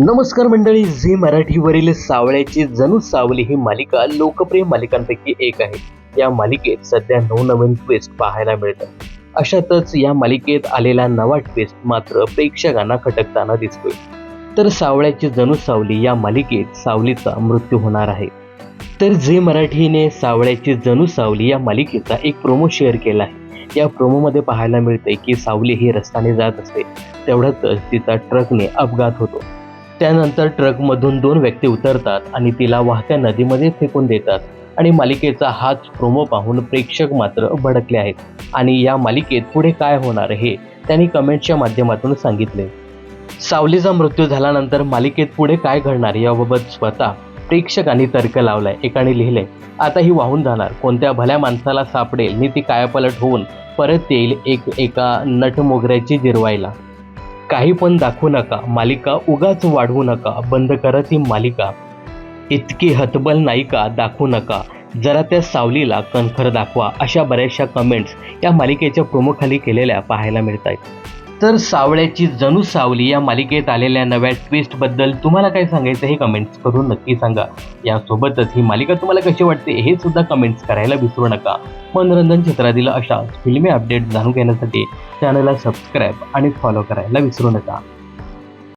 नमस्कार मंडळी झी मराठीवरील सावळ्याची जणू सावली ही मालिका लोकप्रिय मालिकांपैकी एक आहे. या मालिकेत सध्या नवनवीन ट्विस्ट पाहायला मिळतात अशातच या मालिकेत आलेला नवा ट्विस्ट मात्र प्रेक्षकांना खटकताना दिसतोय. तर सावळ्याची जणू सावली या मालिकेत सावलीचा मृत्यू होणार आहे. तर झी मराठीने सावळ्याची जणू सावली या मालिकेचा एक प्रोमो शेअर केला आहे. या प्रोमोमध्ये पाहायला मिळते की सावली ही रस्त्याने जात असते. तेवढ्यातच तिचा ट्रकने अपघात होतो. त्यानंतर ट्रकमधून दोन व्यक्ती उतरतात आणि तिला वाहत्या नदीमध्ये फेकून देतात. आणि मालिकेचा हाच प्रोमो पाहून प्रेक्षक मात्र भडकले आहेत. आणि या मालिकेत पुढे काय होणार हे त्यांनी कमेंटच्या माध्यमातून सांगितले. सावलीचा मृत्यू झाल्यानंतर मालिकेत पुढे काय घडणार याबाबत स्वतः प्रेक्षकांनी तर्क लावलाय एकाने लिहिले आता ही वाहून जाणार. कोणत्या भल्या माणसाला सापडेल? नि ती कायापलट होऊन परत येईल एक एका नटमोगऱ्याची जिरवायला. काही पण दाखवू नका. मालिका उगाच वाढवू नका. बंद करा ती मालिका. इतकी हतबल नायिका दाखवू नका. जरा त्या सावलीला कणखर दाखवा अशा बऱ्याचशा कमेंट्स या मालिकेच्या प्रोमोखाली केलेल्या पाहायला मिळत आहेत तर सावळ्याची जणू सावली या मालिकेत आलेल्या नव्या ट्विस्टबद्दल तुम्हाला काय सांगायचं हे कमेंट्स करून नक्की सांगा. यासोबतच ही मालिका तुम्हाला कशी वाटते हे सुद्धा कमेंट्स करायला विसरू नका. मनोरंजन क्षेत्रातील अशा फिल्मी अपडेट जाणून घेण्यासाठी चॅनलला सबस्क्राईब आणि फॉलो करायला विसरू नका.